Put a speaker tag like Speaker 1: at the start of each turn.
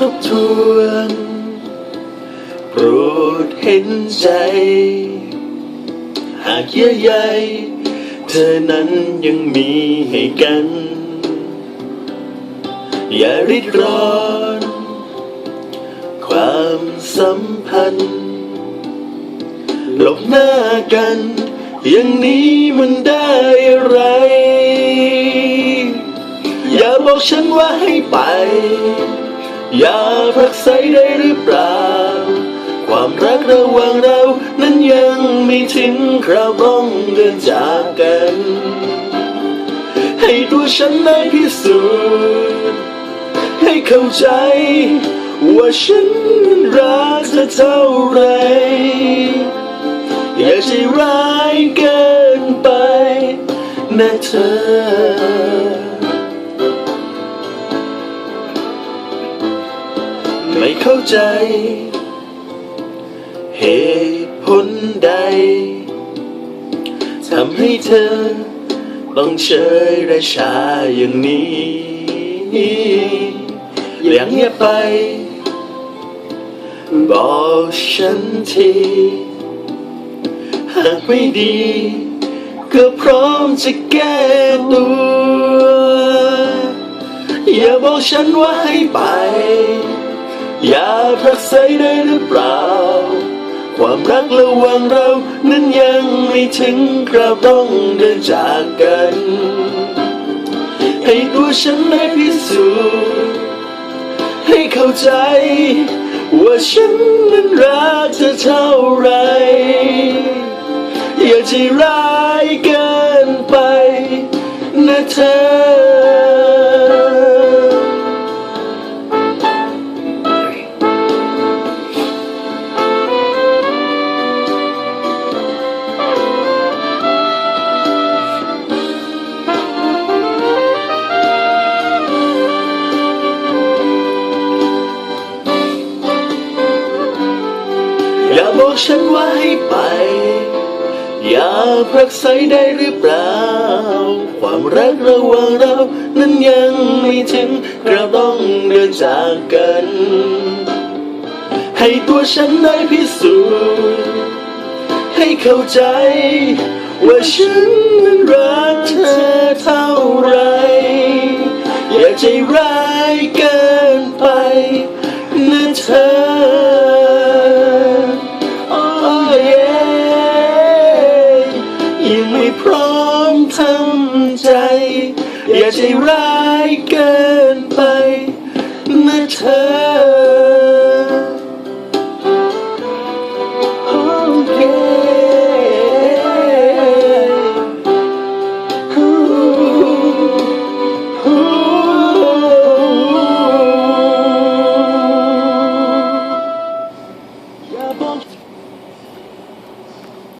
Speaker 1: ทบทวน โปรดเห็นใจ หากเยื่อใยเธอนั้นยังมีให้กัน อย่าริดรอน ความสัมพันธ์หลบหน้ากัน อย่างนี้มันได้ไรอย่าบอกฉันว่าให้ไป อย่าพรักใสได้หรือเปล่า ความรักระหว่างเรานั้นยังไม่ถึงคราวต้องเดินจากกัน ให้ตัวฉันได้พิสูจน์ให้เข้าใจ ว่าฉันรักเธอเท่าไร อย่าใจร้ายเกินไปนะเธอ ไม่เข้าใจ เหตุผลใดทำให้เธอ ต้องเชยราชาอย่างนี้อย่างเงียบไป บอกฉันทีหากไม่ดี ก็พร้อมจะแก้ตัว อย่าบอกฉันว่าให้ไป อยาพรักใสได้หรือเปล่า ความรักระหว่างเรานั้นยังไม่ถึงคราวต้องเดินจากกัน ให้ตัวฉันได้พิสูจน์ให้เข้าใจ ว่าฉันนั้นรักเธอเท่าไหรอย่าใจร้า อย่าบอกฉันว่าให้ไป อย่าพรักใสได้หรือเปล่า ความรักระหว่างเรา นั้นยังไม่ถึงกระต้องเดินจากกัน ให้ตัวฉันได้พิสูจน์ให้เข้าใจ ว่าฉันนั้นรักเธอเท่าไร อย่าใจร้ายเกินไปนะเธอ อย่าใจร้ายเกินไป เมื่อเธอ